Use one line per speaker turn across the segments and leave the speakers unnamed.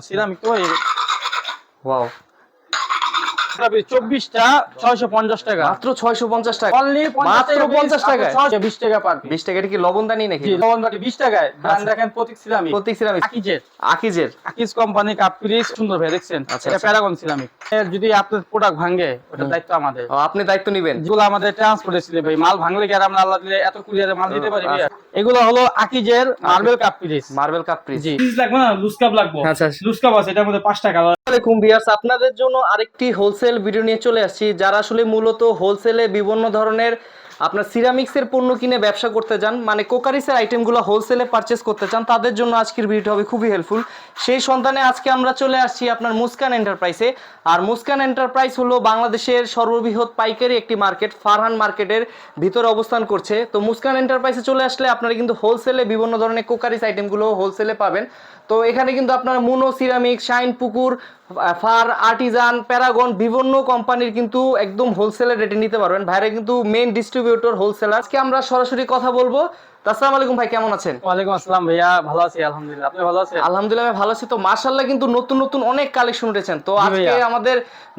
Ceramic তো
wow
চব্বিশটা ছয়শো পঞ্চাশ টাকা।
মাত্র ছয়শো পঞ্চাশ টাকা।
অনলি
মাত্র 50 টাকায়?
বিশ টাকা পার
বিশ টাকা এটা কি লবণদানি নাকি?
জি বিশ টাকায়। ব্র্যান্ড
আচ্ছা।
দেখেন প্রতীক সিরামিক।
প্রতীক সিরামিক।
আকিজের।
আকিজের।
আকিজ কোম্পানি কাপ সুন্দর ভাই দেখছেন?
আচ্ছা,
এটা
আচ্ছা।
Paragon ceramic. যদি আপনার প্রোডাক্ট ভাঙে
হুম।
দায়িত্ব আমাদের।
আপনি দায়িত্ব নিবেন।
যেগুলো আমাদের ট্রান্সপোর্টে ছিল ভাই মাল ভাঙলে কি আর আমরা আল্লাহ দিলে এত কুরিয়ারে মাল দিতে পারি। এগুলো হলো আকিজের marble cup piece
marble cup piece
জি। পিস লাগবে না? লুজ কাপ লাগবে।
আচ্ছা
লুজ কাপ আছে এটার মধ্যে পাঁচটা কালার
আসসালামাইকুম ভিউয়ার্স আপনাদের জন্য আরেকটি হোলসেল ভিডিও নিয়ে চলে আসছি। যারা আসলে মূলত হোলসেলে বিভিন্ন ধরনের আপনার সিরামিক্সের পণ্য কিনে ব্যবসা করতে চান মানে কোকারিসের আইটেমগুলো হোলসেলে পারচেস করতে চান, তাদের জন্য আজকের ভিডিওটা হবে খুবই হেল্পফুল সেই সন্ধানে আজকে আমরা চলে আসছি আপনার মুস্কান এন্টারপ্রাইসে আর মুস্কান এন্টারপ্রাইজ হলো বাংলাদেশের সর্ববৃহৎ পাইকারি একটি মার্কেট ফারহান মার্কেটের ভিতরে অবস্থান করছে। তো মুস্কান এন্টারপ্রাইসে চলে আসলে আপনারা কিন্তু হোলসেলে বিভিন্ন ধরনের কোকারিস আইটেমগুলো হোলসেলে পাবেন। তো এখানে কিন্তু আপনার Monno ceramic Shinepukur Farr artisan, Paragon বিভিন্ন কোম্পানির কিন্তু একদম হোলসেলের রেটে নিতে পারবেন। ভাইরা কিন্তু মেইন ডিস্ট্রিবিউটর হোলসেলার আজকে আমরা সরাসরি কথা বলব আসসালামু আলাইকুম ভাই কেমন আছেন?
ওয়ালাইকুম আসসালাম ভাইয়া ভালো আছি আলহামদুলিল্লাহ। আপনি ভালো আছেন?
আলহামদুলিল্লাহ আমি ভালো আছি। তো মার্শাল্লাহ কিন্তু নতুন নতুন অনেক কালেকশন উঠেছেন। তো আজকে আমাদের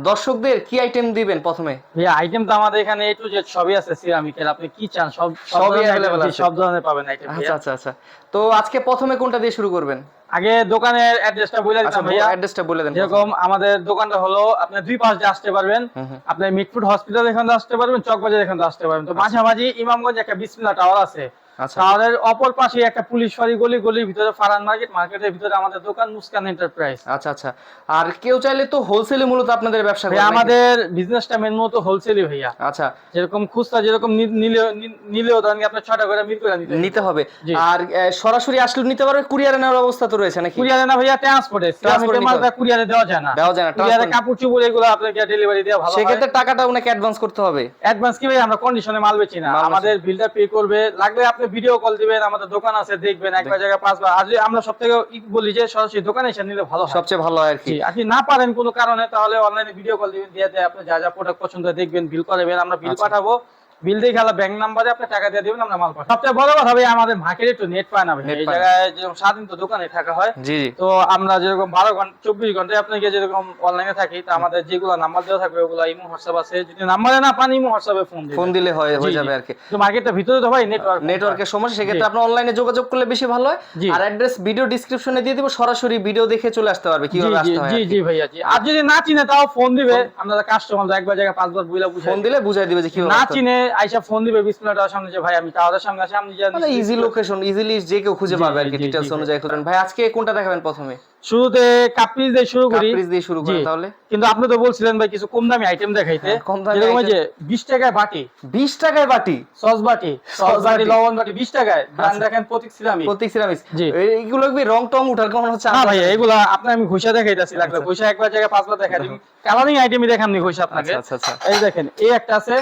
দর্শকদের কি আইটেম দিবেন প্রথমে?
ভাইয়া আইটেম তো আমাদের এখানে এ টু জেড সবই আছে সিরামিকের আপনি কি চান? সব সব
সবই
ধরনের
available
item, জি,
আছে।
সব ধরনের পাবেন আইটেম
আচ্ছা আচ্ছা আচ্ছা। তো আজকে প্রথমে কোনটা দিয়ে শুরু করবেন?
আগে দোকানের অ্যাড্রেসটা বলে
আচ্ছা
ভাইয়া।
অ্যাড্রেসটা বলে দেন
যেরকম আমাদের দোকানটা হলো আপনি দুই পাশ দিয়ে আসতে পারবেন। আপনি মিটফুড হসপিটাল এখান থেকে আসতে পারবেন চকবাজার এখান থেকে আসতে পারবেন। তো মাঝামাঝি ইমামগঞ্জ একটা বিসমিল্লা টাওয়ার আছে।
আচ্ছা।
অপর পাশে একটা পুলিশ ফাঁড়ি গলি গলির ভিতরে ফারান মার্কেট মার্কেটের ভিতরে আমাদের দোকান মুস্কান এন্টারপ্রাইজ
আচ্ছা আচ্ছা। আর কেউ চাইলে তো হোলসেলে মূলত আপনাদের ব্যবসা নাকি?
আমাদের বিজনেসটা মেন মতো হোলসেলই ভাইয়া।
আচ্ছা।
যেরকম খুচরা যেরকম নি- নিলেও ধরেন আপনার ছটা করে মিল করে নিতে
হবে। আর সরাসরি আসলে নিতে পারবে কুরিয়ারে নেওয়ার অবস্থা তো রয়েছে নাকি?
কুরিয়ারে না ভাইয়া ট্রান্সপোর্টে
নিতে
মালটা কুরিয়ারে দেওয়া যায় না।
দেওয়া যায় না
কুরিয়ারে কাপড় চুপড় এগুলো আপনাকে ডেলিভারি দেওয়া ভালো
সেক্ষেত্রে টাকাটা ওনাকে অ্যাডভান্স করতে হবে।
অ্যাডভান্স কি ভাই আমরা কন্ডিশনে মাল বেচি না। আমাদের বিলটা পে করবে লাগলে আপনি ভিডিও কল দিবেন আমাদের দোকান আছে দেখবেন একবার জায়গায় পাঁচবার। আসলে আমরা সব থেকে বলি যে সরাসরি দোকানে এসে নিলে ভালো
সবচেয়ে ভালো আর কি।
আপনি না পারেন কোনো কারণে তাহলে অনলাইনে ভিডিও কল দিবেন দিয়ে দেয় আপনি যা যা প্রোডাক্ট পছন্দ হয় দেখবেন বিল করাবেন আমরা বিল
আচ্ছা।
পাঠাবো। বিল দেখে আলা ব্যাংক নাম্বারে আপনি টাকা দিয়ে দিবেন আমরা মাল পাঠাবো। সবচেয়ে বড় কথা ভাই আমাদের মার্কেটে একটু নেট পায় না ভাই। এই জায়গায় যেরকম স্বাধীন তো দোকানে থাকা হয়
জি
তো আমরা যেরকম বারো ঘণ্টা চব্বিশ ঘন্টায় আপনাকে যেরকম অনলাইনে থাকি তো আমাদের যেগুলো নাম্বার দেওয়া থাকবে ওগুলো ইমো হোয়াটসঅ্যাপ আছে। যদি নাম্বারে না পান ইমো হোয়াটসঅ্যাপে ফোন
ফোন দিলে হয় হয়ে যাবে আর কি।
তো মার্কেটের ভিতরে তো ভাই নেটওয়ার্ক
নেটওয়ার্কের সমস্যা সেক্ষেত্রে আপনি অনলাইনে যোগাযোগ করলে বেশি ভালো হয়। আর অ্যাড্রেস ভিডিও ডিসক্রিপশনে দিয়ে দিব সরাসরি ভিডিও দেখে চলে আসতে পারবে কীভাবে আসতে হয়
জি। জি ভাইয়া জি। আর যদি না চিনে তাও ফোন দিবে। আমরা কাস্টমার একবার জায়গায় পাঁচবার বুঝলা বুঝাই
ফোন দিলে বুঝাই দিবে যে কীভাবে
না চিনে আইসা ফোন দিবে বিসমিল্লাহর সামনে যে ভাই আমি টাওয়ারের সামনে আছি
ইজি লোকেশন ইজিলি যে কেউ খুঁজে পাবে আর কি
জি,
অনুযায়ী খুঁজেন ভাই আজকে কোনটা দেখাবেন প্রথমে?
শুরুতে কাপ্রিজ দিয়ে শুরু করি।
কাপ্রিজ দিয়ে শুরু করেন
জি।
তাহলে।
কিন্তু আপনি তো বলছিলেন ভাই কিছু কম দামি আইটেম দেখাইতে।
হ্যাঁ, কম দামি item।
যে 20 টাকায় বাটি।
20 টাকায় বাটি?
সস বাটি। সস বাটি। লবণ বাটি 20 টাকায়। ব্র্যান্ড
আচ্ছা।
দেখেন প্রতীক সিরামিক।
প্রতীক সিরামিক্স
জি।
এইগুলো কি রং টং উঠার কেমন হচ্ছে
না ভাই এগুলা আপনি আমি ঘুষা দেখাইতাছি
আচ্ছা।
ঘুষা একবার জায়গায় পাঁচবার দেখা দিবি। কালারিং আইটেমই দেখামনি ঘুষা আপনাকে।
আচ্ছা আচ্ছা আচ্ছা।
এই দেখেন এই একটা আছে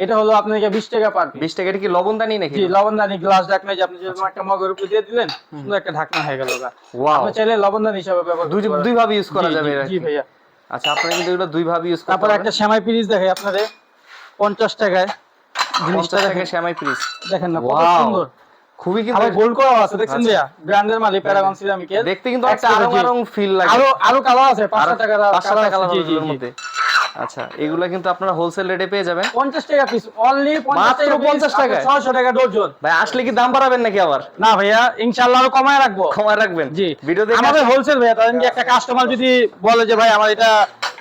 এটা হলো আপনাকে 20 টাকা পার পিস
20 টাকা এটা কি লবণদানি নাকি?
জি লবণদানি গ্লাস ঢাকনা যে আপনি যেরকম একটা মগের উপর দিয়ে দিলেন সুন্দর একটা ঢাকনা হয়ে গেল। আপনি চাইলে লবণদানি হিসাবে ব্যবহার
দুই দুই ভাবে ইউজ করা যাবে
জি। ভাইয়া।
আচ্ছা আপনারা কিন্তু এগুলো দুই ভাবে ইউজ করতে
তারপর একটা সেমাই পিরিজ দেখাই আপনাদের। 50 টাকায় জিনিসটা দেখেন।
শ্যামাই পিস
দেখেন না কত সুন্দর।
খুবই কিন্তু
গোল্ড করা আছে দেখছেন
আচ্ছা।
ভাইয়া? ব্র্যান্ডের মাল প্যারাগন সিরামিকের
দেখতে কিন্তু একটা আরং আরং ফিল লাগে।
আরও আরও কালার আছে পাঁচটা টাকা
পাঁচশো টাকা
জি জি
কালারের
জি।
মধ্যে। আচ্ছা এগুলা কিন্তু আপনারা হোলসেল রেটে পেয়ে যাবেন।
50 টাকা পিস অনলি 50
মাত্র
টাকা
50 টাকা
600 টাকা ডজন
ভাই আসলে কি দাম বাড়াবেন নাকি আবার?
না ভাইয়া ইনশাআল্লাহ আরও কমায় রাখব।
কমায় রাখবেন।
জি।
ভিডিও দেখে
আমাদের হোলসেল ভাইয়া তাহলে কি একটা কাস্টমার যদি বলে যে ভাই আমার এটা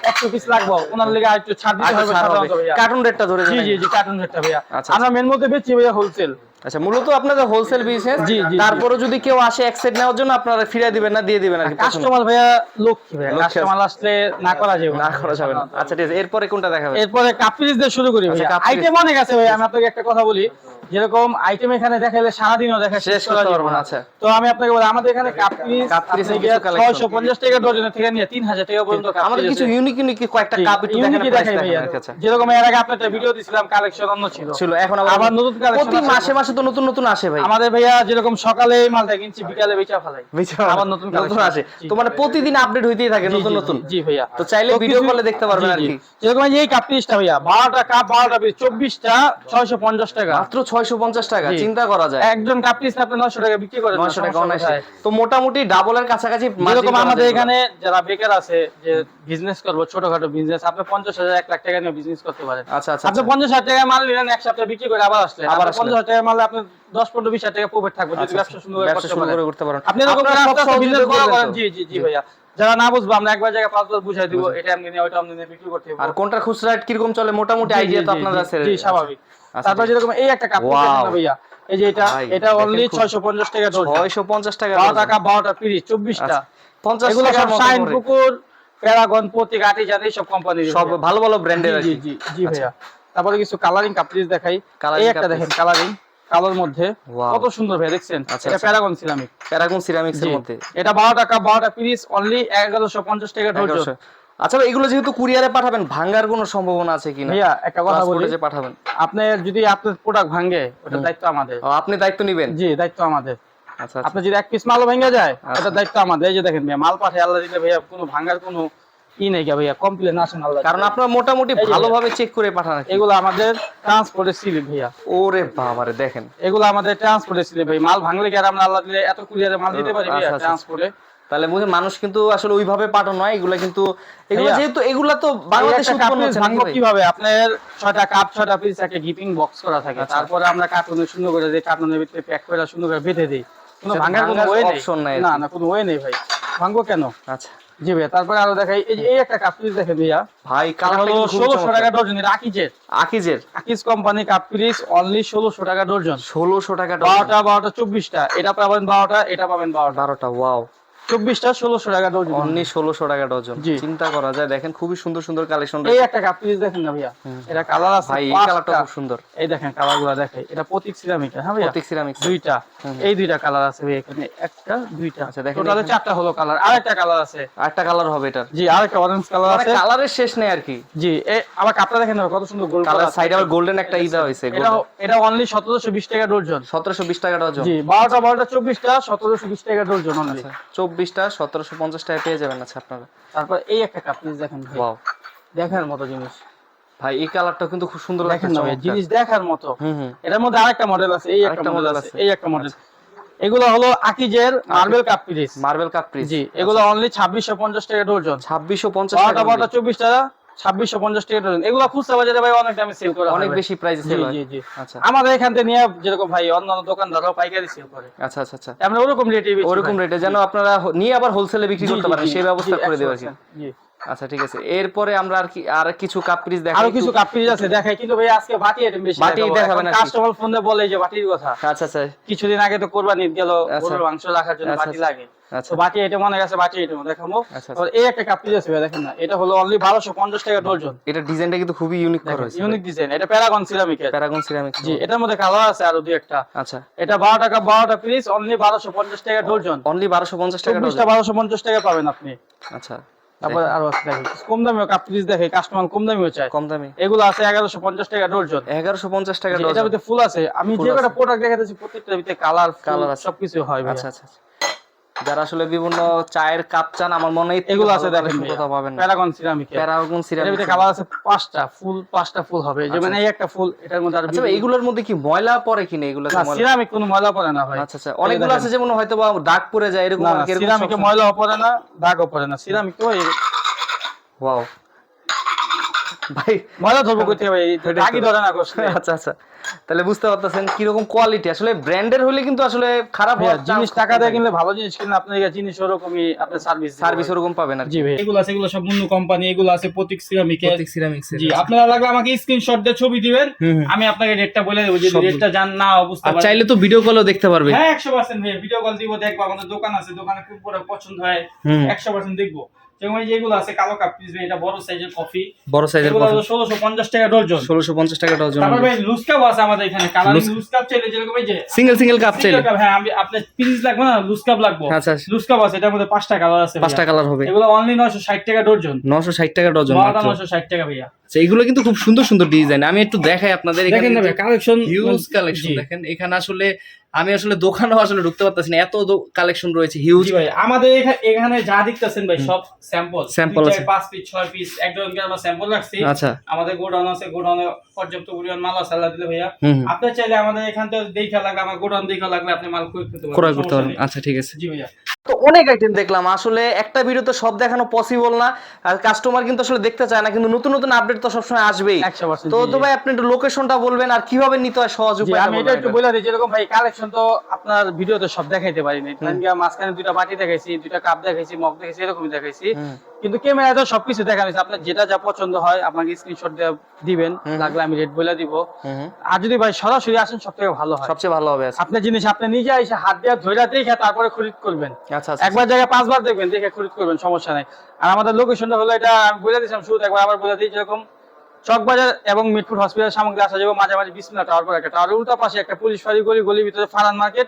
100 পিস লাগবে। ওনার লেগে একটু ছাড় দিতে
আচ্ছা,
হবে ভাইয়া।
কার্টুন রেটটা ধরে
জি জি জি কার্টুন রেটটা ভাইয়া।
আচ্ছা,
আমরা মেন মধ্যে বেচি ভাইয়া হোলসেল
আচ্ছা মূলত আপনাদের হোলসেল বিজনেস
জি, জি, জি।
তারপরে যদি কেউ আসে এক সেট নেওয়ার জন্য আপনারা ফিরিয়ে দিবেন না দিয়ে দিবেন আর কি
কাস্টমার ভাইয়া লক্ষ্মী ভাইয়া। কাস্টমার আসলে না করা যাবে
না। করা যাবে না। আচ্ছা ঠিক আছে। এরপরে কোনটা দেখাবেন
এরপরে কাপ কাপ্রিজ দিয়ে শুরু করি
আচ্ছা,
ভাইয়া আইটেম অনেক আছে ভাই আমি আপনাকে একটা কথা বলি। যেরকম আইটেম এখানে দেখাইলে সারাদিনও দেখা
শেষ করতে পারব না, আচ্ছা।
তো আমি আপনাকে বলি আমাদের এখানে কাপ্রিজ
কাপ পিরিচের কিছু collection।
ছয়শো পঞ্চাশ টাকা ডজনের থেকে নিয়ে তিন হাজার টাকা পর্যন্ত
আমাদের কিছু ইউনিক ইউনিক কয়েকটা কাপ একটু
দেখাই ভাইয়া। যেরকম এর আগে আপনার ভিডিও দিছিলাম কালেকশন অন্য ছিল।
ছিল এখন আবার
নতুন collection
প্রতি মাসে মাসে তো নতুন নতুন আসে ভাই।
আমাদের ভাইয়া যেরকম সকালে মালটা কিনছি বিকালে বেচা ফেলাই।
বুঝছ?
আবার নতুন
নতুন আসে। তো মানে প্রতিদিন আপডেট হইতেই থাকে নতুন নতুন।
জি, ভাইয়া।
তো চাইলে ভিডিও কলে দেখতে পারবেন আর কি।
যেরকম এই কাপ পিসটা ভাইয়া বারোটা কাপ বারোটা পিস চব্বিশটা ছয়শো পঞ্চাশ টাকা।
মাত্র টাকা চিন্তা করা যায়।
একজন কাপ পিস আপনি নয়শো টাকা বিক্রি করেন না,
নয়শো টাকা
সমস্যা
অনায়াসে। তো মোটামুটি ডাবলের কাছাকাছি
যেরকম আমাদের এখানে যারা বেকার আছে যে বিজনেস করব ছোটখাটো বিজনেস আপনি পঞ্চাশ হাজার এক লাখ টাকা নিয়ে বিজনেস করতে পারেন।
আচ্ছা আচ্ছা
আপনি
আচ্ছা।
পঞ্চাশ হাজার টাকা মাল নিলেন এক সপ্তাহ বিক্রি করে আবার
আবার
আবার
আসলেন।
পঞ্চাশ হাজার টাকা মাল দশ পনেরো বিশ হাজার টাকা প্রফিট থাকবে যদি
আচ্ছা,
ব্যবসা সুন্দর করে
শুরু করে করতে পারেন।
আপনি এরকম
করবেন
করেন। জি জি জি ভাইয়া। যারা না বুঝব আমরা একবার জায়গায় পাঁচবার বুঝাই দিব এটা আমি নিয়ে ওইটা আমি নিয়ে বিক্রি করতে
আর কোনটা খুচরা কীরকম চলে? মোটামুটি আইডিয়া তো আপনার
জি,
আছে।
স্বাভাবিক।
আচ্ছা,
তারপর যেরকম এই একটা কাপ ভাইয়া। এই যে এটা এটা অনলি
খুব-
ছয়শো পঞ্চাশ টাকা ডজন
ছয়শো পঞ্চাশ টাকা
বারো
ডজন।
টাকা বারোটা পিস চব্বিশটা।
আচ্ছা, পঞ্চাশ
এগুলো সব শাইন পুকুর প্যারাগন প্রতীক আটি জাতি সব কোম্পানি
সব ভালো ভালো ব্র্যান্ডের
জি জি জি ভাইয়া। তারপরে কিছু কালারিং কাপ পিস দেখাই। এই একটা দেখেন কালারিং কালোর মধ্যে। কত সুন্দর ভাই দেখছেন?
আচ্ছা,
এটা
আচ্ছা।
প্যারাগন সিরামিক
প্যারাগন সিরামিক্স এর মধ্যে।
এটা বারো টাকা বারোটা পিস অনলি এগারোশো পঞ্চাশ টাকা ডজন
1100 আচ্ছা এগুলো যেহেতু কুরিয়ারে পাঠাবেন ভাঙার কোনো সম্ভাবনা আছে কিনা?
ভাইয়া একটা কথা বলি।
যে পাঠাবেন।
আপনি যদি আপনার প্রোডাক্ট ভাঙে ওটার দায়িত্ব আমাদের।
ও, আপনি দায়িত্ব নিবেন?
জি দায়িত্ব আমাদের।
আচ্ছা আচ্ছা।
আপনি যদি এক পিস মালও ভেঙে যায়
আচ্ছা।
ওটার দায়িত্ব আমাদের। এই যে দেখেন ভাইয়া মাল পাঠায় আল্লাহ দিলে ভাইয়া কোনো ভাঙার কোনো ই নেই ভাইয়া কমপ্লেন আসেন আল্লাহ
কারণ আপনারা মোটামুটি ভালোভাবে চেক করে পাঠান
এগুলো আমাদের ট্রান্সপোর্টের সিলিপ ভাইয়া।
ওরে বাবারে দেখেন।
এগুলো আমাদের ট্রান্সপোর্টের সিলিপ ভাই। মাল ভাঙলে কি আর আমরা আল্লাহ দিলে এত কুরিয়ারে মাল দিতে পারি ভাইয়া
আচ্ছা, আচ্ছা।
ট্রান্সপোর্টে
তাহলে বুঝে মানুষ কিন্তু আসলে ওইভাবে পাঠানো হয় এগুলা কিন্তু এগুলো যেহেতু এগুলা তো বাংলাদেশে উৎপন্ন হচ্ছে
ভাঙবো কীভাবে? আপনার ছয়টা কাপ ছয়টা পিস একটা গিপিং বক্স করা থাকে।
আচ্ছা।
তারপরে আমরা কার্টুনে সুন্দর করে দিই কার্টুনের ভিতরে প্যাক করে সুন্দর করে বেঁধে দিই। কোনো ভাঙার কোনো ওয়ে নেই। না না কোনো ওয়ে নেই ভাই। ভাঙবো কেন?
আচ্ছা।
জি ভাইয়া তারপরে আরও দেখাই। এই যে এই একটা কাপ পিস দেখেন ভাইয়া।
ভাই
এটা
কালারটা
হলো
কিন্তু খুব
ষোলোশো টাকা
চমৎকার।
ডজন এটা আকিজের।
আকিজের?
Akij company cup piece only ষোলোশো টাকা ডজন
ষোলোশো টাকা
বারোটা বারোটা চব্বিশটা। এটা পাবেন বারোটা এটা পাবেন বারোটা।
বারোটা ওয়াও
চব্বিশটা ষোলোশো টাকা ডজন
অনলি ষোলোশো টাকা ডজন চিন্তা করা যায়। দেখেন খুবই সুন্দর সুন্দর কালেকশন
এই একটা কাপ পিস দেখেন না ভাইয়া? এটা কালার আছে
ভাই এই কালারটা খুব সুন্দর।
এই দেখেন কালারগুলা দেখে এটা প্রতীক সিরামিক হ্যাঁ ভাইয়া?
প্রতীক সিরামিক্স
দুইটা। এই দুইটা কালার আছে ভাই এখানে। একটা দুইটা।
আচ্ছা, দেখেন
টোটালে চারটা হলো কালার আরেকটা কালার আছে।
আরেকটা কালার হবে এটার।
জি আরেকটা অরেঞ্জ কালার
মানে
আছে।
কালারের শেষ নেই আর কি।
জি এই আবার কাপটা দেখেন কত সুন্দর গোল
কালার সাইড আবার গোল্ডেন একটা ই দেওয়া হয়েছে
এটা এটা অনলি সতেরোশো বিশ টাকা ডজন
সতেরোশো বিশ টাকা ডজন
জি বারোটা বারোটা চব্বিশটা সতেরোশো বিশ টাকা ডজন অনলি
চব্বিশটা সতেরোশো পঞ্চাশ টাকা পেয়ে যাবেন আচ্ছা আপনারা।
তারপর এই একটা কাপ পিস দেখেন
ওয়াও
দেখার মতো জিনিস।
ভাই এই কালারটা কিন্তু খুব সুন্দর
দেখেন না জিনিস দেখার মতো। এটার মধ্যে আরেকটা মডেল আছে এই একটা মডেল আছে। এই একটা মডেল এগুলো হলো Akij marble cup piece
marble cup piece
জি এগুলো অনলি ছাব্বিশশো পঞ্চাশ টাকা ডজন
ছাব্বিশশো পঞ্চাশ
বারোটা
টাকা
বারোটা চব্বিশটা ছাব্বিশশো পঞ্চাশ টাকা ডজন এগুলো খুচরা বাজারে ভাই অনেক দামে সেল করা
অনেক বেশি প্রাইসে সেল হয়। আচ্ছা।
আমাদের এখান থেকে নিয়ে যেরকম ভাই অন্যান্য দোকানদাররাও পাইকারি সেল করে।
আচ্ছা আচ্ছা আচ্ছা।
আমরা ওরকম রেটে
ওরকম রেটে যেন আপনারা নিয়ে আবার হোলসেলে বিক্রি করতে পারেন সেই ব্যবস্থা করে
জি।
আচ্ছা ঠিক আছে। এরপরে আমরা আর কি আর কিছু কাপ পিস দেখাই। আরও
কিছু কাপ পিস আছে দেখাই। কিন্তু ভাই আজকে বাটি আইটেম বেশি
বাটি দেখাবেন কি?
কাস্টমার ফোন দিয়ে বলে যে বাটির কথা।
আচ্ছা আচ্ছা।
কিছুদিন আগে তো কোরবানি গেল
আচ্ছা।
গরুর মাংস রাখার জন্য
আচ্ছা,
বাটি
আচ্ছা।
লাগে। তো বাটি বাটি দেখাবো।
আচ্ছা,
এই একটা কাপ পিস আছে দেখেন না এটা হলো অনলি বারোশো পঞ্চাশ টাকা ডজন
এটা ডিজাইনটা কিন্তু খুবই ইউনিক করা হয়েছে।
ইউনিক ডিজাইন এটা প্যারাগন সিরামিকের
প্যারাগন সিরামিক্স
জি এটার মধ্যে কালার আছে আরও দুই একটা।
আচ্ছা।
এটা টাকা পিস অনলি টাকা ডজন
অনলি বারোশো পঞ্চাশ টাকা ডজন
বারোশো পঞ্চাশ টাকা পাবেন আপনি।
আচ্ছা
তারপর আরও আছে কম দামিও কাপ পিস দেখে কাস্টমার কম দামিও চায়।
কম দামি।
এগুলো আছে এগারোশো পঞ্চাশ টাকা ডজন
এগারোশো পঞ্চাশ টাকা ডজন
এটার ফুল আছে। আমি যে কটা প্রোডাক্ট দেখাতেছি প্রত্যেকটার ভিতরে কালার কালার সবকিছু হয়
আচ্ছা আচ্ছা আচ্ছা। যারা আসলে বিভিন্ন চায়ের কাপ চান আমার মনে হয়
এগুলো আছে দেখেন
কথা পাবেন
প্যারাগন সিরামিক।
প্যারাগন
এর
সিরামিক্স
কালার আছে। পাঁচটা ফুল পাঁচটা ফুল হবে। যেমন এই একটা ফুল এটার মধ্যে আর
আচ্ছা এগুলোর মধ্যে কি ময়লা পড়ে কিনা? এগুলো
সিরামিক কোনো ময়লা পড়ে না ভাই।
আচ্ছা আচ্ছা। অনেকগুলো আছে যেমন হয়তো বা দাগ পড়ে যায় এরকম
না
কি
সিরামিকে ময়লাও পড়ে না দাগও পড়ে না। সিরামিক তো
ওয়াও। ভাই
ময়লা ধরবো কই থেকে ভাই? দাগই ধরে না কষ্ট
আচ্ছা আচ্ছা। তাহলে বুঝতে পারতেছেন কীরকম কোয়ালিটি আসলে ব্র্যান্ডের হলে কিন্তু আসলে খারাপ হওয়ার
জিনিস টাকা দিয়ে কিনলে ভালো জিনিস কিনলে আপনার কাছে জিনিস ওরকমই আপনার সার্ভিস
সার্ভিস ওরকম পাবেন আর
জি ভাই এগুলো আছে এগুলো সব মুন্নু কোম্পানি এগুলো আছে প্রতীক সিরামিকের
সিরামিক্স
জি আপনারা লাগলে আমাকে স্ক্রিনশট দিয়ে ছবি দিবেন আমি আপনাকে রেটটা বলে দেবো যদি রেটটা জান না বুঝতে
আর
পারেন
চাইলে তো ভিডিও কলও দেখতে পারবে।
হ্যাঁ একশো পার্সেন্ট ভিডিও কল দিব দেখব আমাদের দোকান আছে দোকানে খুব বড় পছন্দ হয়
হুম।
একশো পার্সেন্ট দেখব। যেমন যেগুলো আছে কালো কাপ পিস এটা বড় সাইজের কফি
বড় সাইজের
ষোলোশো পঞ্চাশ টাকা ডজন।
ষোলোশো পঞ্চাশ টাকা ডজন
তারপর ভাই লুজ কাপ আছে আমাদের এখানে। কালারিং
লুজ-
কাপ চাইলে যেরকম এই যে
সিঙ্গেল সিঙ্গেল কাপ চাইলে।
হ্যাঁ আমি আপনার পিস লাগবে না লুজ কাপ লাগবে।
আচ্ছা
লুজ কাপ আছে এটার মধ্যে পাঁচটা কালার আছে
পাঁচটা কালার হবে।
এগুলো অনলি নয়শো ষাট টাকা ডজন।
নশো ষাট টাকা ডজন
নয়শো ষাট টাকা ভাইয়া।
আচ্ছা, এগুলো কিন্তু খুব সুন্দর সুন্দর ডিজাইন আমি একটু দেখাই আপনাদের
এখানে কালেকশন
হিউজ কালেকশন দেখেন। এখানে আসলে আমি আসলে দোকানেও আসলে ঢুকতে পারতেছি না। এত কালেকশন রয়েছে হিউজ
ভাই আমাদের এখা- এখানে যা দেখতেছেন ভাই সব স্যাম্পল
স্যাম্পল আছে।
পাঁচ পিস ছয় পিস একদম ডজনকে আমরা স্যাম্পল রাখছি।
আচ্ছা।
আমাদের গোডাউন আছে গোডাউনে পর্যাপ্ত পরিমাণ মাল আছে আল্লাহ দিলে ভাইয়া। আপনি চাইলে আমাদের এখান থেকে দেখা লাগলে আমার গোডাউন দেখা লাগলে আপনি মাল ক্রয় করতে পারেন
ক্রয় করতে
পারেন
পারবেন। আচ্ছা ঠিক আছে।
জি ভাইয়া।
তো অনেক আইটেম দেখলাম। আসলে একটা ভিডিওতে সব দেখানো পসিবল না। আর কাস্টমার কিন্তু আসলে দেখতে চায় না কিন্তু নতুন নতুন আপডেট তো সবসময় আসবেই। তো তো ভাই আপনি একটু লোকেশনটা বলবেন আর কীভাবে নিতে হয় সহজ উপায়
আমি এটা একটু বলে দিই যেরকম ভাই কালেকশন তো আপনার ভিডিওতে সব দেখাইতে পারিনি কারণ মাঝখানে দুইটা বাটি দেখাইছি দুইটা কাপ দেখাইছি মগ দেখাইছি এরকমই দেখাইছি। কিন্তু ক্যামেরা তো সবকিছু দেখা হয়েছে। আপনার যেটা যা পছন্দ হয় আপনাকে স্ক্রিনশট দিবেন। লাগলে আমি রেট বলে দিব। আর যদি ভাই সরাসরি আসেন সব থেকে ভালো হয়।
সবচেয়ে ভালো হবে।
আপনার জিনিস আপনি নিজে এসে হাত দিয়ে ধরে দেখে তারপরে খরিদ করবেন।
আচ্ছা আচ্ছা।
একবার জায়গায় পাঁচবার দেখবেন দেখে খরিদ করবেন সমস্যা নাই। আর আমাদের লোকেশনটা হলো এটা আমি বলে দিয়েছিলাম শুরুতে একবার আবার বলে দিই যেরকম চকবাজার এবং মিটফুট হসপিটাল সামগ্রী আসা যাবে মাঝামাঝি বিসমিল্লা টাওয়ার পর একটা টাওয়ার উল্টা পাশে একটা পুলিশ ফাঁড়ি গলি গলির ভিতরে ফারান মার্কেট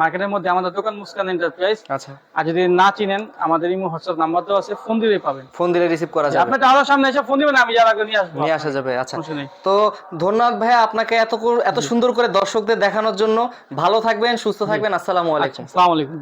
মার্কেটের মধ্যে আমাদের দোকান মুসকান এন্টারপ্রাইজ।
আচ্ছা।
আর যদি না চিনেন আমাদের ইমো হোয়াটসঅ্যাপ নাম্বার তো আছে ফোন দিলেই পাবেন।
ফোন দিলে রিসিভ করা যাবে।
আপনি তাহলে সামনে এসে ফোন দিবেন আমি যারা নিয়ে আসব।
নিয়ে আসা যাবে আচ্ছা। তো ধন্যবাদ ভাই আপনাকে এত এত সুন্দর করে দর্শকদের দেখানোর জন্য। ভালো থাকবেন সুস্থ থাকবেন আসসালামু আলাইকুম।
আসসালামু আলাইকুম।